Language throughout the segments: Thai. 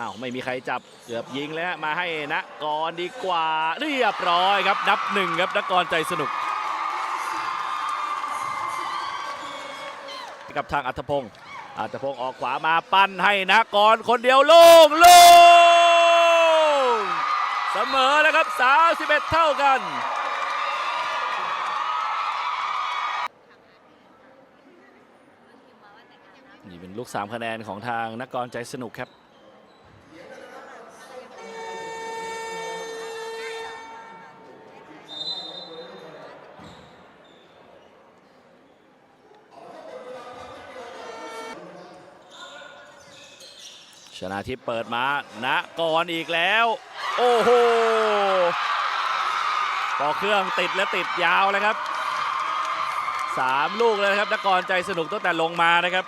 อ้าวไม่มีใครจับเกือบยิงแล้วมาให้นะกรดีกว่าเรียบร้อยครับนับหนึ่งครับนักกรใจสนุก กับทางอัธพงศ์อัธพงศ์ออกขวามาปั้นให้นะกรคนเดียวโล่งโล่งเสมอแล้วครับ 31 เท่ากันนี่เป็นลูก 3 คะแนนของทางนักกรใจสนุกครับ ชนะทิพย์เปิดมานะกรอีกแล้ว โอ้โหพอเครื่องติดและติดยาวเลยครับสามลูกเลยครับนักกรใจสนุกตั้งแต่ลงมานะครับ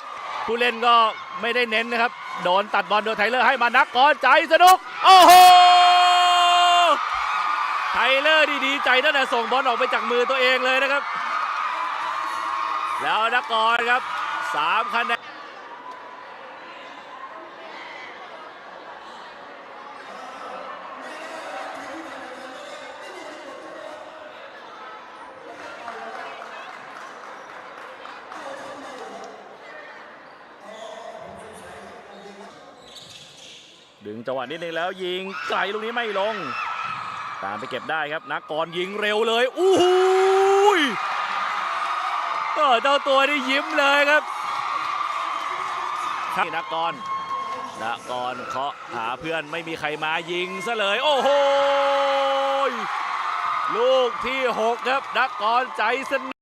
ผู้เล่นก็ไม่ได้เน้นนะครับ โดนตัดบอลโดยไทเลอร์ให้มานักกรใจสนุก โอ้โหไทเลอร์ดีใจตั้งแต่ส่งบอลออกไปจากมือตัวเองเลยนะครับ แล้วนักกรครับสามคะแนน ดึงจังหวะนิดนึงแล้วยิงไกลลูกนี้ไม่ลง ตามไปเก็บได้ครับนักกรยิงเร็วเลยอู้หูยเจ้าตัวนี่ยิ้มเลยครับนี่นักกรนักกรเคาะหาเพื่อนไม่มีใครมายิงซะเลย โอ้โหลูกที่ 6 ครับนักกรใจสน